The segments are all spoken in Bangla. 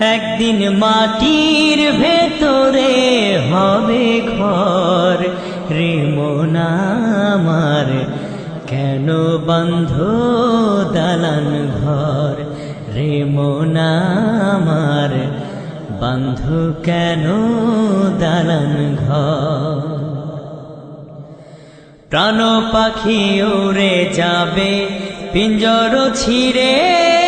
একদিন মাটির ভেতরে হবে ঘর রে মোনামার কেন বন্ধ দালান ঘর রে মোনামার বন্ধু কেন দালান ঘর? প্রাণ পাখি উড়ে যাবে, পিঞ্জর ছিঁড়ে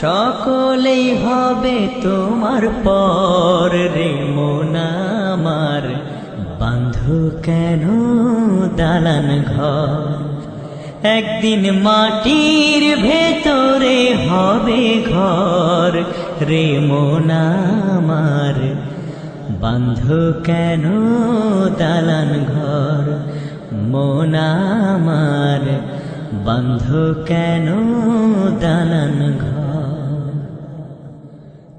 সকলেই হবে তোমার পর রে মোনামার বান্ধু কেন দালান ঘর? একদিন মাটির ভেতরে হবে ঘর রে মোনামার বান্ধু কেন দালান ঘর? মোনামার বান্ধু কেন দালান ঘর?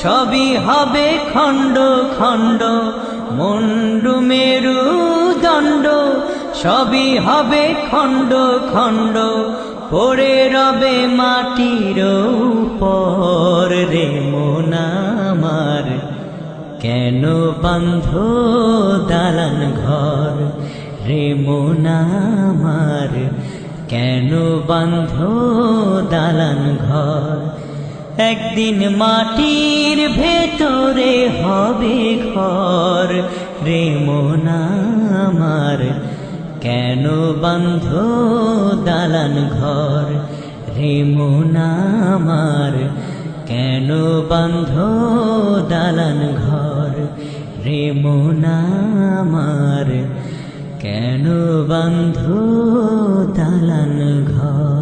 সবই হবে খণ্ড খণ্ড, মন্ডু মেরু দণ্ড, সবই হবে খণ্ড খণ্ড, পড়ে রবে মাটির উপর রে মোনামার কেন বন্ধ দালান ঘর রে মোনামার কেন বন্ধ দালান ঘর একদিন মাটির ভেতরে হবে ঘর। রে মোনামার কেন বন্ধ দালান ঘর? রে মোনামার কেন বন্ধ দালান ঘর? রে মোনামার কেন বন্ধ দালান ঘর?